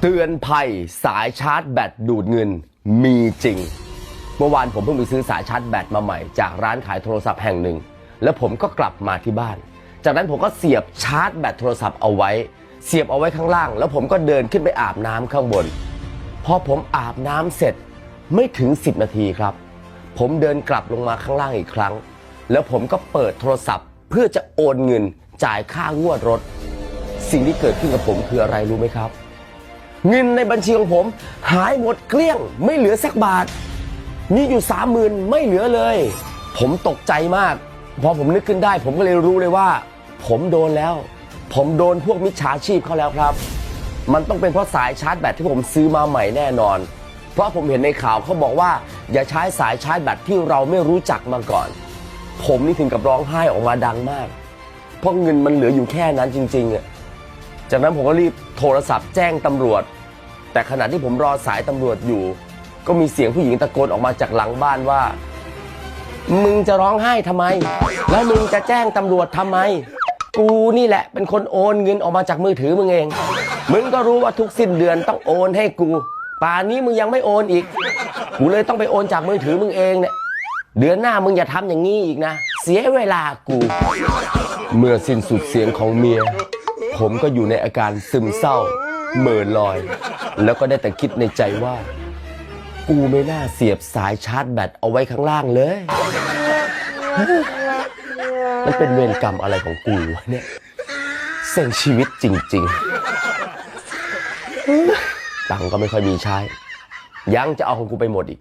เตือนภัยสายชาร์จแบตดูดเงินมีจริง เมื่อวานผมเพิ่งไปซื้อสายชาร์จแบตมาใหม่จากร้านขายโทรศัพท์แห่งหนึ่ง แล้วผมก็กลับมาที่บ้าน จากนั้นผมก็เสียบชาร์จแบตโทรศัพท์เอาไว้ เสียบเอาไว้ข้างล่าง แล้วผมก็เดินขึ้นไปอาบน้ำข้างบน พอผมอาบน้ำเสร็จไม่ถึง 10 นาทีครับ ผมเดินกลับลงมาข้างล่างอีกครั้ง แล้วผมก็เปิดโทรศัพท์ เพื่อจะโอนเงินจ่ายค่างวดรถ สิ่งที่เกิดขึ้นกับผมคืออะไรรู้ไหมครับ เงินในบัญชีของผม หายหมดเกลี้ยง ไม่เหลือสักบาท มีอยู่สามหมื่นไม่เหลือเลย ผมตกใจมาก พอผมนึกขึ้นได้ ผมก็เลยรู้เลยว่า ผมโดนแล้ว ผมโดนพวกมิจฉาชีพเขาแล้วครับ มันต้องเป็นเพราะสายชาร์จแบตที่ผมซื้อมาใหม่แน่นอน เพราะผมเห็นในข่าวเขาบอกว่า อย่าใช้สายชาร์จแบตที่เราไม่รู้จักมาก่อน ผมนี่ถึงกับร้องไห้ออกมาดังมาก เพราะเงินมันเหลืออยู่แค่นั้นจริงๆอะจากนั้นผมก็รีบโทรศัพท์แจ้งตำรวจ แต่ขณะที่ผมรอสายตำรวจอยู่ ก็มีเสียงผู้หญิงตะโกนออกมาจากหลังบ้านว่า มึงจะร้องไห้ทำไม แล้วมึงจะแจ้งตำรวจทำไม กูนี่แหละเป็นคนโอนเงินออกมาจากมือถือมึงเอง มึงก็รู้ว่าทุกสิ้นเดือนต้องโอนให้กู ป่านนี้มึงยังไม่โอนอีก กูเลยต้องไปโอนจากมือถือมึงเองเนี่ย เดือนหน้ามึงอย่าทำอย่างนี้อีกนะ เสียเวลากู เมื่อสิ้นสุดเสียงของเมีย ผมก็อยู่ในอาการซึมเศร้า เหม่อลอย แล้วก็ได้แต่คิดในใจว่า กูไม่น่าเสียบสายชาร์จแบตเอาไว้ข้างล่างเลย มันเป็นเวรกรรมอะไรของกูวะเนี่ยเส้นชีวิตจริง ๆ ตังค์ก็ไม่ค่อยมีใช้ ยังจะเอาของกูไปหมดอีก